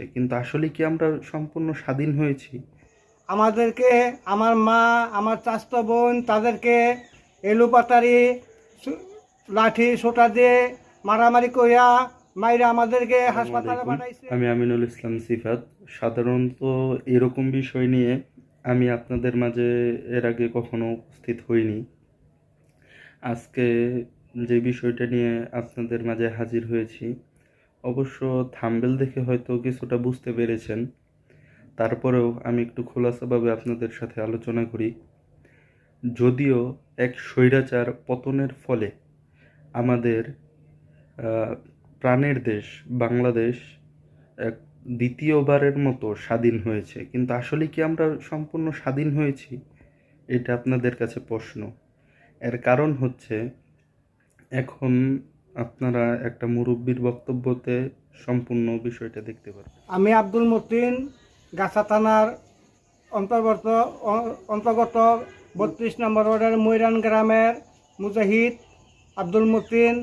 হয়েছে কিন্তু আসলে কি আমরা সম্পূর্ণ স্বাধীন হয়েছি? আমাদেরকে আমার মা আমার চাস্ত বোন তাদেরকে এলুপাতারি লাঠি সোটা দিয়ে মারামারি কইরা মাইরা আমাদেরকে হাসপাতালে পাঠাইছে। আমি আমিনুল ইসলাম সিফাত। সাধারণত এরকম বিষয় নিয়ে আমি আপনাদের মাঝে এর আগে কখনো উপস্থিত হইনি। আজকে যে বিষয়টা নিয়ে আপনাদের মাঝে হাজির হয়েছি অবশ্য থাম্বেল দেখে হয়তো কিছুটা বুঝতে পেরেছেন। তারপরেও আমি একটু খোলাসাভাবে আপনাদের সাথে আলোচনা করি। যদিও এক স্বৈরাচার পতনের ফলে আমাদের প্রাণের দেশ বাংলাদেশ এক দ্বিতীয়বারের মতো স্বাধীন হয়েছে। কিন্তু আসলে কি আমরা সম্পূর্ণ স্বাধীন হয়েছি? এটা আপনাদের কাছে প্রশ্ন। এর কারণ হচ্ছে এখন আপনারা একটা মুরব্বীর বক্তব্যতে সম্পূর্ণ বিষয়টা দেখতে পারবেন। আমি আব্দুল মতিন, গাছা থানার অন্তর্গত অন্তর্গত বত্রিশ নম্বর ওয়ার্ডের ময়রান গ্রামের মুজাহিদ আব্দুল মতিন,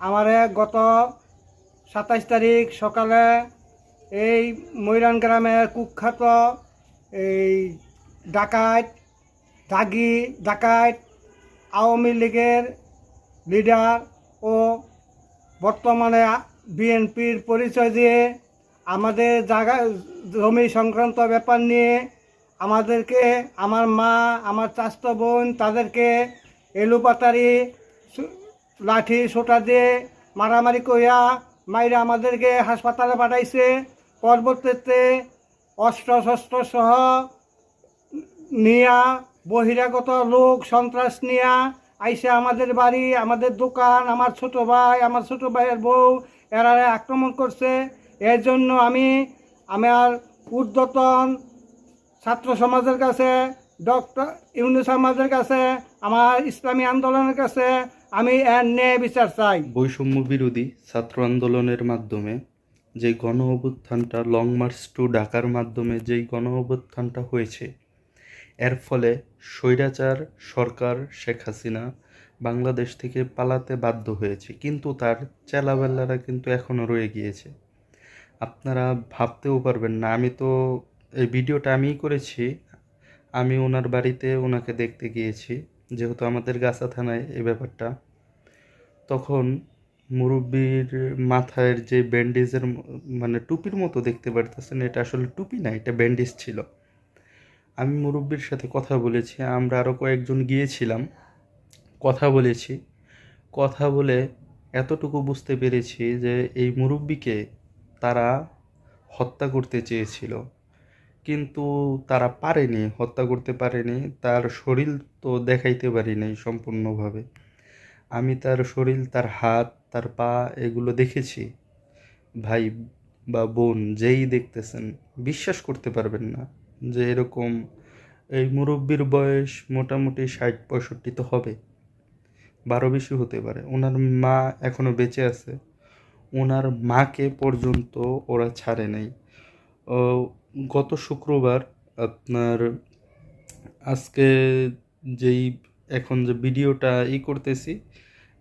আমারে গত সাতাইশ তারিখ সকালে এই ময়রান গ্রামের কুখ্যাত এই ডাকাত, দাগি, ডাকাত, আওয়ামী লীগের লিডার ও বর্তমানে বিএনপির পরিচয় দিয়ে আমাদের জায়গা, জমি সংক্রান্ত ব্যাপার নিয়ে আমাদেরকে, আমার মা, আমার চাস্ত বোন তাদেরকে এলুপাতারি লাঠি, সোটা দিয়ে মারামারি কইয়া মাইরা আমাদেরকে হাসপাতালে পাঠাইছে। পরবর্তীতে অস্ত্র শস্ত্র সহ নিয়া বহিরাগত লোক, সন্ত্রাস নিয়া আইসে আমাদের বাড়ি, আমাদের দোকান, আমার ছোট ভাই, আমার ছোট ভাইয়ের বউ, এরা আক্রমণ করছে। এর জন্য আমি আমার ঊর্ধ্বতন ছাত্র সমাজের কাছে, ডক্টর ইউনি সমাজের কাছে, আমার ইসলামী আন্দোলনের কাছে আমি এর ন্যায় বিচার চাই। বৈষম্য বিরোধী ছাত্র আন্দোলনের মাধ্যমে যে গণ অভ্যুত্থানটা লং মার্চ টু ঢাকার মাধ্যমে যেই গণ অভ্যুত্থানটা হয়েছে এর ফলে স্বৈরাচার সরকার শেখ হাসিনা বাংলাদেশ থেকে পালাতে বাধ্য হয়েছে। কিন্তু তার চেলাবেল্লারা কিন্তু এখনও রয়ে গিয়েছে। আপনারা ভাবতেও পারবেন না। আমি তো এই ভিডিওটা আমিই করেছি। আমি ওনার বাড়িতে ওনাকে দেখতে গিয়েছি, যেহেতু আমাদের গাছা থানায় এই ব্যাপারটা। তখন মুরব্বীর মাথায় যে ব্যান্ডেজের মানে টুপির মতো দেখতে পারতেছেন। এটা আসলে টুপি না, এটা ব্যান্ডেজ ছিল। আমি মুরব্বির সাথে কথা বলেছি, আমরা আরও কয়েকজন গিয়েছিলাম। কথা বলেছি। কথা বলে এতটুকু বুঝতে পেরেছি যে এই মুরব্বিকে তারা হত্যা করতে চেয়েছিল। কিন্তু তারা পারেনি, হত্যা করতে পারেনি, তার শরীর তো দেখাইতে পারিনি সম্পূর্ণভাবে। আমি তার শরীর, তার হাত, তার পা এগুলো দেখেছি। ভাই বা বোন, যেই দেখতেছেন, বিশ্বাস করতে পারবেন না। যে এরকম এই মুরব্বীর বয়স মোটামুটি ষাট পঁয়ষট্টি তো হবে। বারো বেশি হতে পারে। ওনার মা এখনও বেঁচে আছে। ওনার মাকে পর্যন্ত ওরা ছাড়ে নাই। গত শুক্রবার আপনার আজকে যেই এখন যে ভিডিওটা ই করতেছি,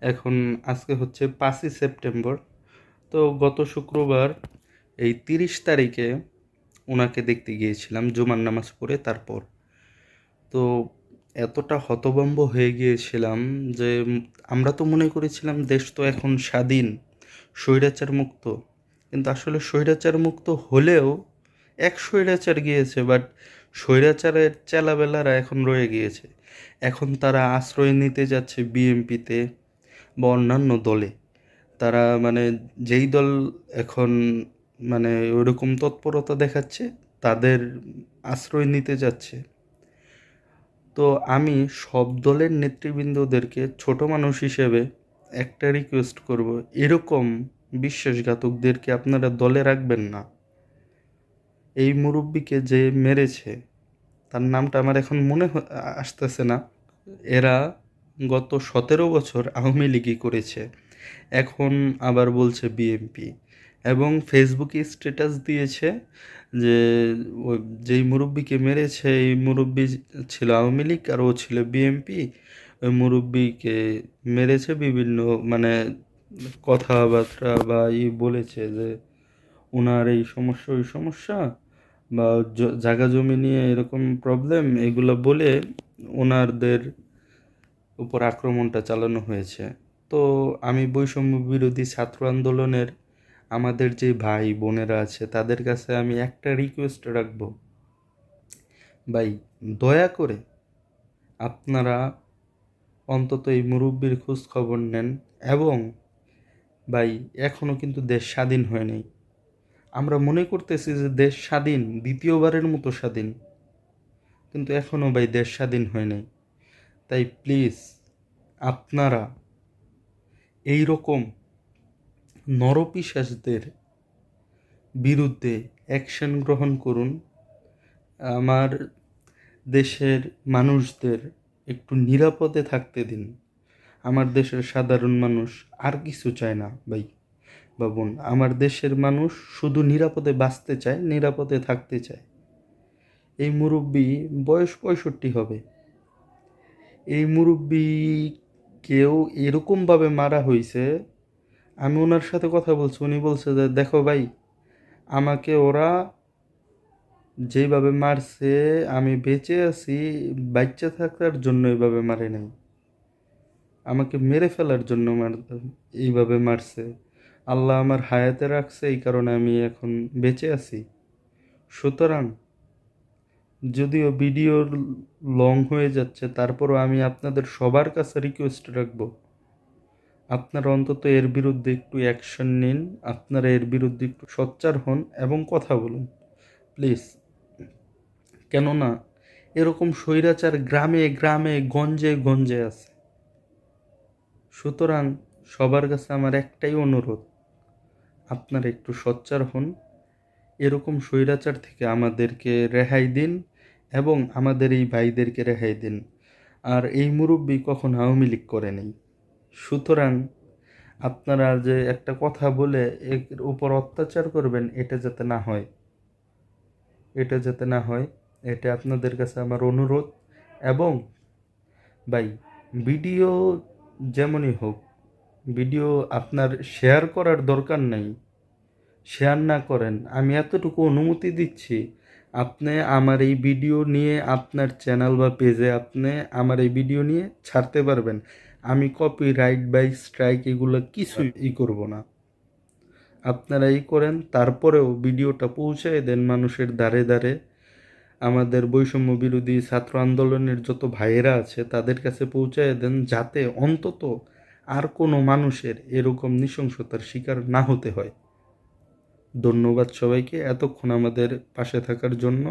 এখন আজকে হচ্ছে পাঁচই সেপ্টেম্বর। তো গত শুক্রবার এই তিরিশ তারিখে ওনাকে দেখতে গিয়েছিলাম, জুমার নামাজ পড়ে তারপর। তো এতটা হতভম্ব হয়ে গিয়েছিলাম যে আমরা তো মনে করেছিলাম দেশ তো এখন স্বাধীন, স্বৈরাচার মুক্ত। কিন্তু আসলে স্বৈরাচার মুক্ত হলেও এক স্বৈরাচার গিয়েছে, বাট স্বৈরাচারের চেলাবেলারা এখন রয়ে গিয়েছে। এখন তারা আশ্রয় নিতে যাচ্ছে বিএমপিতে বা অন্যান্য দলে। তারা মানে যেই দল এখন মানে ওইরকম তৎপরতা দেখাচ্ছে, তাদের আশ্রয় নিতে যাচ্ছে। তো আমি সব দলের নেতৃবৃন্দদেরকে ছোট মানুষ হিসেবে একটা রিকোয়েস্ট করব, এরকম বিশ্বাসঘাতকদেরকে আপনারা দলে রাখবেন না। এই মুরব্বিকে যে মেরেছে, তার নামটা আমার এখন মনে আসতেছে না। এরা গত সতেরো বছর আওয়ামী লীগই করেছে, এখন আবার বলছে বিএমপি। এবং ফেসবুকে স্ট্যাটাস দিয়েছে যে ওই যেই মুরব্বীকে মেরেছে, এই মুরব্বী ছিল আওয়ামী লীগ আর ও ছিল বিএমপি ওই মুরব্বীকে মেরেছে বিভিন্ন মানে কথাবার্তা বা ই বলেছে যে ওনার এই সমস্যা, ওই সমস্যা বা জায়গা জমি নিয়ে এরকম প্রবলেম এগুলো বলে ওনারদের উপর আক্রমণটা চালানো হয়েছে। তো আমি বৈষম্য বিরোধী ছাত্র আন্দোলনের আমাদের যে ভাই বোনেরা আছে, তাদের কাছে আমি একটা রিকোয়েস্ট রাখব। ভাই, দয়া করে আপনারা অন্তত এই মুরব্বীর খোঁজ খবর নেন এবং ভাই এখনও কিন্তু দেশ স্বাধীন হয়নি আমরা মনে করতেছি যে দেশ স্বাধীন, দ্বিতীয়বারের মতো স্বাধীন, কিন্তু এখনও ভাই দেশ স্বাধীন হয়নি তাই প্লিজ আপনারা এই রকম নরপিশাচদের বিরুদ্ধে অ্যাকশন গ্রহণ করুন। আমার দেশের মানুষদের একটু নিরাপদে থাকতে দিন। আমার দেশের সাধারণ মানুষ আর কিছু চায় না, ভাই। বা বোন, আমার দেশের মানুষ শুধু নিরাপদে বাঁচতে চায়, নিরাপদে থাকতে চায়। এই মুরব্বী বয়স পঁয়ষট্টি হবে। এই মুরব্বী কেউ এরকমভাবে মারা হয়েছে আমি ওনার সাথে কথা বলছি, উনি বলছে যে, দেখো ভাই, আমাকে ওরা যেভাবে মারছে, আমি বেঁচে আছি, বাচ্চা থাকার জন্য এইভাবে মারে নাই। আমাকে মেরে ফেলার জন্য মার, এইভাবে মারছে। আল্লাহ আমার হায়াতে রাখছে, এই কারণে আমি এখন বেঁচে আছি। সুতরাং, যদিও ভিডিও লং হয়ে যাচ্ছে, তারপরও আমি আপনাদের সবার কাছে রিকোয়েস্ট রাখব। আপনারা অন্তত এর বিরুদ্ধে একটু অ্যাকশন নিন, আপনারা এর বিরুদ্ধে একটু সোচ্চার হন এবং কথা বলুন। প্লিজ কেননা, এরকম স্বৈরাচার গ্রামে গ্রামে, গঞ্জে গঞ্জে আছে। সুতরাং সবার কাছে আমার একটাই অনুরোধ, আপনারা একটু সোচ্চার হন, এরকম স্বৈরাচার থেকে আমাদেরকে রেহাই দিন এবং আমাদের এই ভাইদেরকে রেহাই দিন। আর এই মুরব্বী কখন আওয়ামী লীগ করে নেই। সুতরাং আপনারা যে একটা কথা বলে এর উপর অত্যাচার করবেন, এটা যাতে না হয়। এটা যাতে না হয়, এটা আপনাদের কাছে আমার অনুরোধ। এবং ভাই, ভিডিও যেমনই হোক, ভিডিও আপনার শেয়ার করার দরকার নেই। শেয়ার না করেন, আমি এতটুকু অনুমতি দিচ্ছি, আপনি আমার এই ভিডিও নিয়ে আপনার চ্যানেল বা পেজে আপনি আমার এই ভিডিও নিয়ে ছাড়তে পারবেন। আমি কপি রাইট বাই স্ট্রাইক এগুলো কিছুই ই করব না। আপনারা এই করেন, তারপরেও ভিডিওটা পৌঁছায় দেন মানুষের দ্বারে দ্বারে। আমাদের বৈষম্য বিরোধী ছাত্র আন্দোলনের যত ভাইয়েরা আছে, তাদের কাছে পৌঁছায় দেন যাতে অন্তত আর কোনো মানুষের এরকম নৃশংসতার শিকার না হতে হয়। ধন্যবাদ সবাইকে, এতক্ষণ আমাদের পাশে থাকার জন্য।